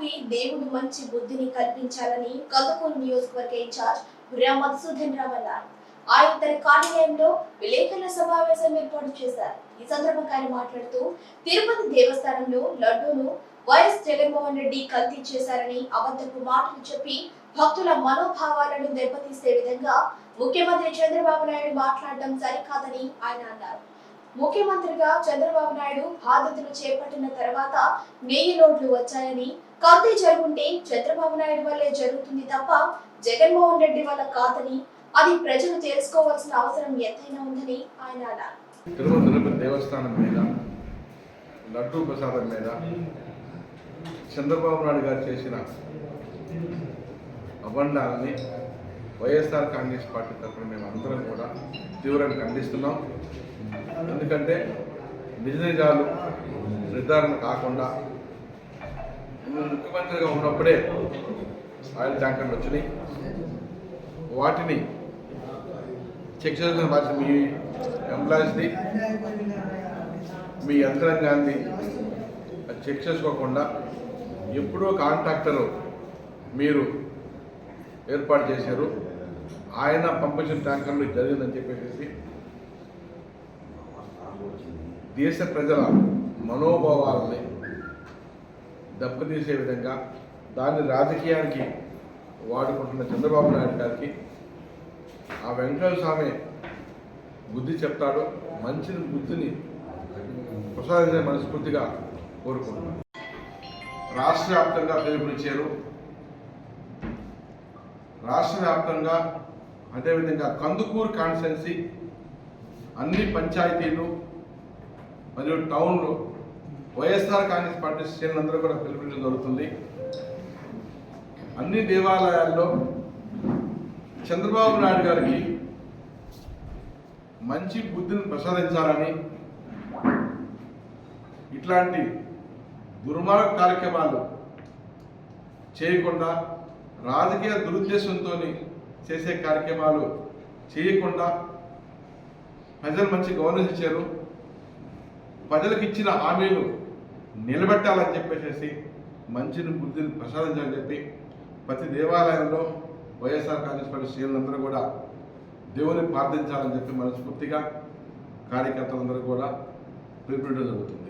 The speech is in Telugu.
చంద్రబాబుకి దేవుడు మంచి బుద్ధిని కల్పించాలని కందుకూరు నియోజకవర్గ ఇన్ఛార్జ్ గుర్రా మధుసూదన్ రావు అన్నారు. ఆయన తన కార్యాలయంలో విలేకరుల సమావేశం ఏర్పాటు చేశారు. ఈ సందర్భంగా ఆయన మాట్లాడుతూ తిరుపతి దేవస్థానంలో లడ్డూను వైఎస్ జగన్మోహన్ రెడ్డి కల్తీ చేశారని అబద్ధపు మాటలు చెప్పి భక్తుల మనోభావాలను దెబ్బతీసే విధంగా ముఖ్యమంత్రి చంద్రబాబు నాయుడు మాట్లాడడం సరికాదని ఆయన అన్నారు. ముఖ్యమంత్రిగా చంద్రబాబు నాయుడు బాధ్యతలు చేపట్టిన తర్వాత వెయ్యి లోడ్లు వచ్చాయని కల్తీ జరుగుంటే చంద్రబాబు నాయుడు వల్లే జరుగుతుంది తప్ప జగన్మోహన్ రెడ్డి వల్ల కాదని అది ప్రజలు తెలుసుకోవాల్సిన అవసరం ఎంతైనా ఉందని ఆయన అన్నారు. తిరుమల తిరుపతి దేవస్థానం మీద లడ్డూ ప్రసాదం మీద చంద్రబాబు నాయుడు గారు చేసిన అబండాలని వైఎస్ఆర్ కాంగ్రెస్ పార్టీ తరఫున మేము అందరం కూడా తీవ్రంగా ఖండిస్తున్నాం. ఎందుకంటే నిజ నిజాలు నిర్ధారణ కాకుండా ముఖ్యమంత్రిగా ఉన్నప్పుడే ఆయిల్ ట్యాంకర్లు వచ్చినాయి. వాటిని చెక్ చేసిన బాధ్యత మీ ఎంప్లాయీస్ది. మీ యంత్రాంగాన్ని చెక్ చేసుకోకుండా ఎప్పుడో కాంట్రాక్టరు మీరు ఏర్పాటు చేశారు. ఆయన పంపించిన ట్యాంకర్లు జరిగిందని చెప్పేసి దేశ ప్రజల మనోభావాలని దెబ్బతీసే విధంగా దాన్ని రాజకీయానికి వాడుకుంటున్న చంద్రబాబు నాయుడు గారికి ఆ వెంకటేశ్వర స్వామి బుద్ధి చెప్తాడు. మంచి బుద్ధిని ప్రసాదించే మనస్ఫూర్తిగా కోరుకుంటున్నాను. రాష్ట్ర వ్యాప్తంగా పిలుపునిచ్చారు. రాష్ట్ర వ్యాప్తంగా అదేవిధంగా కందుకూరు కాన్స్టెన్సీ అన్ని పంచాయతీలు మరియు టౌన్లో వైఎస్ఆర్ కాంగ్రెస్ పార్టీ శ్రేణులందరూ కూడా పిలుపునిచ్చడం జరుగుతుంది అన్ని దేవాలయాల్లో చంద్రబాబు నాయుడు గారికి మంచి బుద్ధిని ప్రసాదించాలని ఇట్లాంటి దుర్మార్గ కార్యక్రమాలు చేయకుండా రాజకీయ దురుద్దేశంతో చేసే కార్యక్రమాలు చేయకుండా ప్రజలు మంచి గౌరవించారు ప్రజలకు ఇచ్చిన హామీలు నిలబెట్టాలని చెప్పేసి మంచిని బుద్ధిని ప్రసాదించాలని చెప్పి ప్రతి దేవాలయంలో వైఎస్ఆర్ కాంగ్రెస్ పార్టీ శ్రేణులందరూ కూడా దేవుని ప్రార్థించాలని చెప్పి మనస్ఫూర్తిగా కార్యకర్తలందరూ కూడా పిలుపునివ్వడం జరుగుతుంది.